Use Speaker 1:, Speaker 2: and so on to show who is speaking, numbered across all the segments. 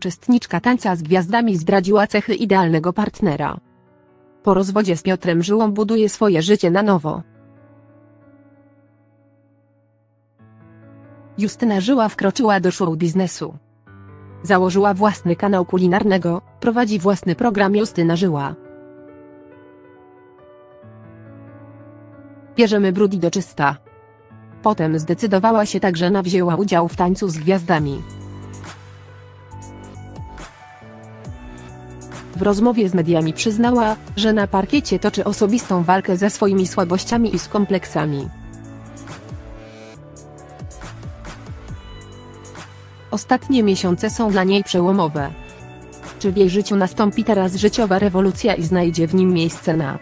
Speaker 1: Uczestniczka tańca z gwiazdami zdradziła cechy idealnego partnera. Po rozwodzie z Piotrem Żyłą buduje swoje życie na nowo. Justyna Żyła wkroczyła do show biznesu. Założyła własny kanał kulinarnego, prowadzi własny program Justyna Żyła. Bierzemy brudi do czysta. Potem zdecydowała się także na wzięła udział w tańcu z gwiazdami. W rozmowie z mediami przyznała, że na parkiecie toczy osobistą walkę ze swoimi słabościami i z kompleksami. Ostatnie miesiące są dla niej przełomowe. Czy w jej życiu nastąpi teraz życiowa rewolucja i znajdzie w nim miejsce na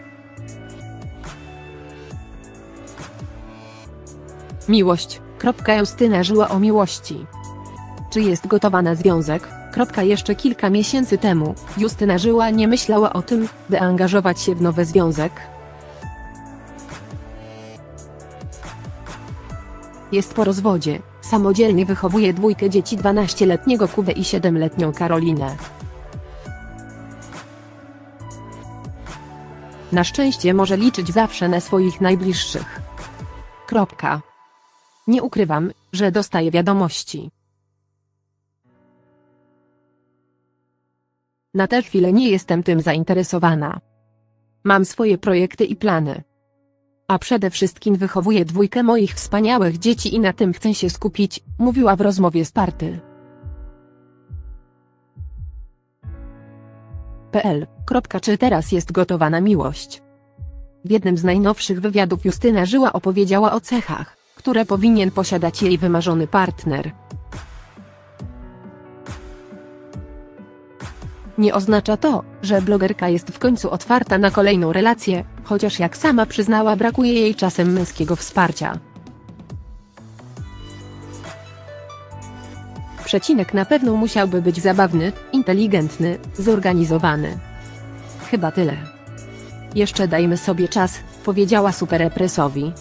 Speaker 1: miłość? Justyna żyła o miłości. Czy jest gotowa na związek? Kropka jeszcze kilka miesięcy temu, Justyna Żyła nie myślała o tym, by angażować się w nowy związek. Jest po rozwodzie, samodzielnie wychowuje dwójkę dzieci 12-letniego Kubę i 7-letnią Karolinę. Na szczęście może liczyć zawsze na swoich najbliższych. Kropka. Nie ukrywam, że dostaję wiadomości. Na tę chwilę nie jestem tym zainteresowana. Mam swoje projekty i plany. A przede wszystkim wychowuję dwójkę moich wspaniałych dzieci i na tym chcę się skupić, mówiła w rozmowie z Party. PL. Czy teraz jest gotowa na miłość? W jednym z najnowszych wywiadów Justyna Żyła opowiedziała o cechach, które powinien posiadać jej wymarzony partner. Nie oznacza to, że blogerka jest w końcu otwarta na kolejną relację, chociaż jak sama przyznała brakuje jej czasem męskiego wsparcia. Przecinek na pewno musiałby być zabawny, inteligentny, zorganizowany. Chyba tyle. Jeszcze dajmy sobie czas, powiedziała Superepresowi.